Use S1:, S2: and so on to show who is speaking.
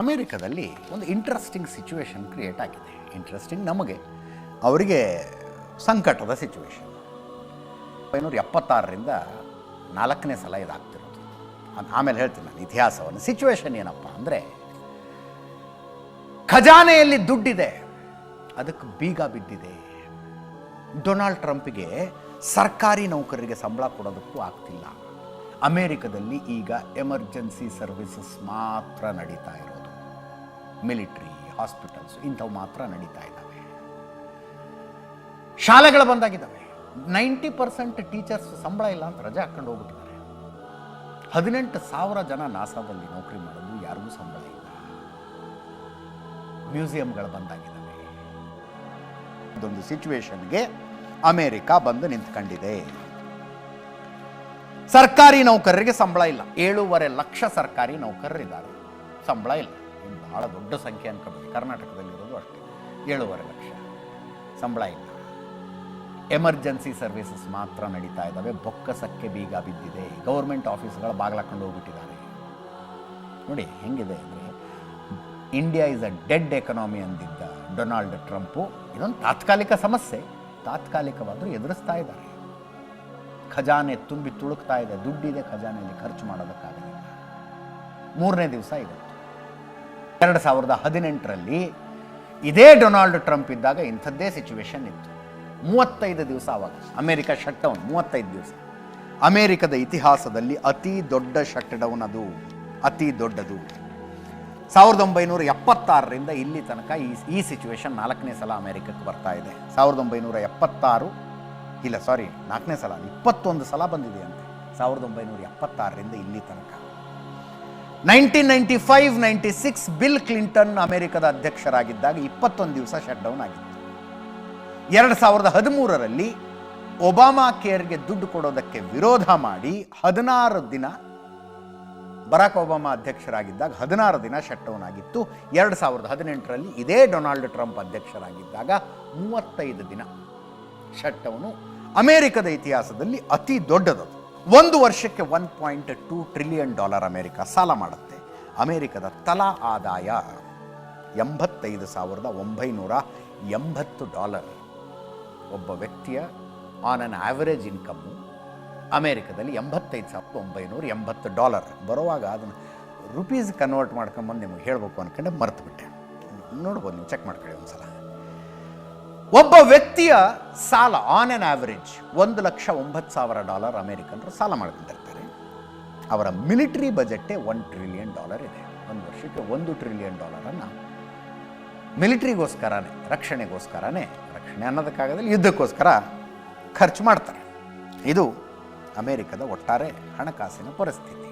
S1: ಅಮೇರಿಕಾದಲ್ಲಿ ಒಂದು interesting situation create ಆಗಿದೆ. Interesting ನಮಗೆ. ಅವರಿಗೆ ಸಂಕಟದ ಸಿಚುವೇಶನ್ ಐನೂರ ಎಪ್ಪತ್ತಾರರಿಂದ ನಾಲ್ಕನೇ ಸಲ ಇದಾಗ್ತಿರೋದು. ಅದು ಆಮೇಲೆ ಹೇಳ್ತೀನಿ ನಾನು ಇತಿಹಾಸವನ್ನು. ಸಿಚುವೇಶನ್ ಏನಪ್ಪ ಅಂದರೆ, ಖಜಾನೆಯಲ್ಲಿ ದುಡ್ಡಿದೆ. ಅದಕ್ಕೆ ಬೀಗ ಬಿದ್ದಿದೆ. ಡೊನಾಲ್ಡ್ ಟ್ರಂಪ್ಗೆ ಸರ್ಕಾರಿ ನೌಕರರಿಗೆ ಸಂಬಳ ಕೊಡೋದಕ್ಕೂ ಆಗ್ತಿಲ್ಲ. ಅಮೇರಿಕದಲ್ಲಿ ಈಗ ಎಮರ್ಜೆನ್ಸಿ ಸರ್ವಿಸಸ್ ಮಾತ್ರ ನಡೀತಾ ಇರೋದು. ಮಿಲಿಟ್ರಿ, ಹಾಸ್ಪಿಟಲ್ಸ್ ಇಂಥವು ಮಾತ್ರ ನಡೀತಾ ಇದ್ದಾವೆ. ಶಾಲೆಗಳು ಬಂದಾಗಿದ್ದಾವೆ. ನೈಂಟಿ ಪರ್ಸೆಂಟ್ ಟೀಚರ್ಸ್ ಸಂಬಳ ಇಲ್ಲ ಅಂತ ರಜೆ ಹಾಕೊಂಡು ಹೋಗ್ಬಿಟ್ಟಿದ್ದಾರೆ. ಹದಿನೆಂಟು ಸಾವಿರ ಜನ ನಾಸಾದಲ್ಲಿ ನೌಕರಿ ಮಾಡೋದು ಯಾರಿಗೂ ಸಂಬಳ ಇಲ್ಲ. ಮ್ಯೂಸಿಯಂಗಳು ಬಂದಾಗಿದ್ದಾವೆ. ಇದೊಂದು ಸಿಚುವೇಶನ್ಗೆ ಅಮೇರಿಕಾ ಬಂದು ನಿಂತ್ಕೊಂಡಿದೆ. ಸರ್ಕಾರಿ ನೌಕರರಿಗೆ ಸಂಬಳ ಇಲ್ಲ. ಏಳೂವರೆ ಲಕ್ಷ ಸರ್ಕಾರಿ ನೌಕರರಿದ್ದಾರೆ. ಸಂಬಳ ಇಲ್ಲ. ಇದು ಬಹಳ ದೊಡ್ಡ ಸಂಖ್ಯೆ ಅನ್ಕೋಬೇಕು ಕರ್ನಾಟಕದಲ್ಲಿರೋದು ಅಷ್ಟೇ. ಏಳುವರೆ ಲಕ್ಷ. ಸಂಬಳ ಇಲ್ಲ. ಎಮರ್ಜೆನ್ಸಿ ಸರ್ವಿಸಸ್ ಮಾತ್ರ ನಡೀತಾ ಇದ್ದಾವೆ. ಬೊಕ್ಕಸಕ್ಕೆ ಬೀಗ ಬಿದ್ದಿದೆ. ಗೌರ್ಮೆಂಟ್ ಆಫೀಸ್ಗಳ ಬಾಗ್ಲಾಕೊಂಡು ಹೋಗ್ಬಿಟ್ಟಿದ್ದಾರೆ. ನೋಡಿ ಹೆಂಗಿದೆ ಅಂದರೆ India is a dead economy ಅಂದಿದ್ದ Donald Trump, ಇದೊಂದು ತಾತ್ಕಾಲಿಕ ಸಮಸ್ಯೆ. ತಾತ್ಕಾಲಿಕವಾದರೂ ಎದುರಿಸ್ತಾ ಇದ್ದಾರೆ. ಖಜಾನೆ ತುಂಬಿ ತುಳುಕ್ತಾ ಇದೆ. ದುಡ್ಡಿದೆ ಖಜಾನೆಯಲ್ಲಿ, ಖರ್ಚು ಮಾಡೋದಕ್ಕಾಗಲಿಲ್ಲ. ಮೂರನೇ ದಿವಸ ಇವತ್ತು ಎರಡು ಸಾವಿರದ ಹದಿನೆಂಟರಲ್ಲಿ ಇದೇ ಡೊನಾಲ್ಡ್ ಟ್ರಂಪ್ ಇದ್ದಾಗ ಇಂಥದ್ದೇ ಸಿಚುವೇಶನ್ ಇತ್ತು. ಮೂವತ್ತೈದು ದಿವಸ ಆವಾಗ, ಅಮೇರಿಕ ಶಟ್ ಡೌನ್ ಮೂವತ್ತೈದು ದಿವಸ. ಅಮೇರಿಕದ ಇತಿಹಾಸದಲ್ಲಿ ಅತಿ ದೊಡ್ಡ ಶಟ್ ಡೌನ್ ಅದು, ಅತಿ ದೊಡ್ಡದು. ಸಾವಿರದ ಒಂಬೈನೂರ ಎಪ್ಪತ್ತಾರರಿಂದ ಇಲ್ಲಿ ತನಕ ಈ ಈ ಸಿಚುವೇಶನ್ ನಾಲ್ಕನೇ ಸಲ ಅಮೆರಿಕಕ್ಕೆ ಬರ್ತಾ ಇದೆ. ಸಾವಿರದ ಒಂಬೈನೂರ ಎಪ್ಪತ್ತಾರು, ಇಲ್ಲ ಸಾರಿ ನಾಲ್ಕನೇ ಸಲ, ಇಪ್ಪತ್ತೊಂದು ಸಲ ಬಂದಿದೆ ಅಂತೆ ಸಾವಿರದ ಒಂಬೈನೂರ ಎಪ್ಪತ್ತಾರರಿಂದ ಇಲ್ಲಿ ತನಕ. Nineteen ninety five ninety six Bill Clinton ಅಮೆರಿಕದ ಅಧ್ಯಕ್ಷರಾಗಿದ್ದಾಗ ಇಪ್ಪತ್ತೊಂದು ದಿವಸ ಶಟ್ ಡೌನ್ ಆಗಿತ್ತು. ಎರಡು ಸಾವಿರದ ಹದಿಮೂರರಲ್ಲಿ ಒಬಾಮಾ ಕೇರ್ಗೆ ದುಡ್ಡು ಕೊಡೋದಕ್ಕೆ ವಿರೋಧ ಮಾಡಿ ಹದಿನಾರು ದಿನ ಬರಾಕ್ ಒಬಾಮಾ ಅಧ್ಯಕ್ಷರಾಗಿದ್ದಾಗ ಹದಿನಾರು ದಿನ ಶಟ್ ಡೌನ್ ಆಗಿತ್ತು. ಎರಡು ಸಾವಿರದ ಹದಿನೆಂಟರಲ್ಲಿ ಇದೇ ಡೊನಾಲ್ಡ್ ಟ್ರಂಪ್ ಅಧ್ಯಕ್ಷರಾಗಿದ್ದಾಗ ಮೂವತ್ತೈದು ದಿನ ಶಟ್ ಡೌನು ಅಮೇರಿಕದ ಇತಿಹಾಸದಲ್ಲಿ ಅತಿ ದೊಡ್ಡದದು. ಒಂದು ವರ್ಷಕ್ಕೆ one point two trillion dollar America ಸಾಲ ಮಾಡುತ್ತೆ. ಅಮೆರಿಕದ ತಲಾ ಆದಾಯ ಎಂಬತ್ತೈದು ಸಾವಿರದ ಒಂಬೈನೂರ ಎಂಬತ್ತು ಡಾಲರ್. ಒಬ್ಬ ವ್ಯಕ್ತಿಯ ಆನ್ ಅನ್ ಆವರೇಜ್ ಇನ್ಕಮ್ಮು ಅಮೇರಿಕದಲ್ಲಿ ಎಂಬತ್ತೈದು ಸಾವಿರದ ಒಂಬೈನೂರ ಎಂಬತ್ತು ಡಾಲರ್. ಬರುವಾಗ ಅದನ್ನು ರುಪೀಸ್ ಕನ್ವರ್ಟ್ ಮಾಡ್ಕೊಂಬಂದು ನಿಮಗೆ ಹೇಳಬೇಕು ಅಂದ್ಕೊಂಡೆ ಮರ್ತುಬಿಟ್ಟೆ. ನೋಡ್ಬೋದು, ನೀವು ಚೆಕ್ ಮಾಡ್ಕೊಳ್ಳಿ ಒಂದ್ಸಲ. ಒಬ್ಬ ವ್ಯಕ್ತಿಯ ಸಾಲ ಆನ್ ಆನ್ ಆವರೇಜ್ ಒಂದು ಲಕ್ಷ ಒಂಬತ್ತು ಸಾವಿರ ಡಾಲರ್ ಅಮೇರಿಕನ್ರು ಸಾಲ ಮಾಡ್ಕೊಂಡಿರ್ತಾರೆ. ಅವರ ಮಿಲಿಟರಿ ಬಜೆಟ್ಟೇ ಒನ್ ಟ್ರಿಲಿಯನ್ ಡಾಲರ್ ಇದೆ. ಒಂದು ವರ್ಷಕ್ಕೆ ಒಂದು ಟ್ರಿಲಿಯನ್ ಡಾಲರನ್ನು ಮಿಲಿಟ್ರಿಗೋಸ್ಕರನೇ, ರಕ್ಷಣೆಗೋಸ್ಕರನೇ, ರಕ್ಷಣೆ ಅನ್ನೋದಕ್ಕಾಗದಲ್ಲಿ, ಯುದ್ಧಕ್ಕೋಸ್ಕರ ಖರ್ಚು ಮಾಡ್ತಾರೆ. ಇದು ಅಮೇರಿಕದ ಒಟ್ಟಾರೆ ಹಣಕಾಸಿನ ಪರಿಸ್ಥಿತಿ.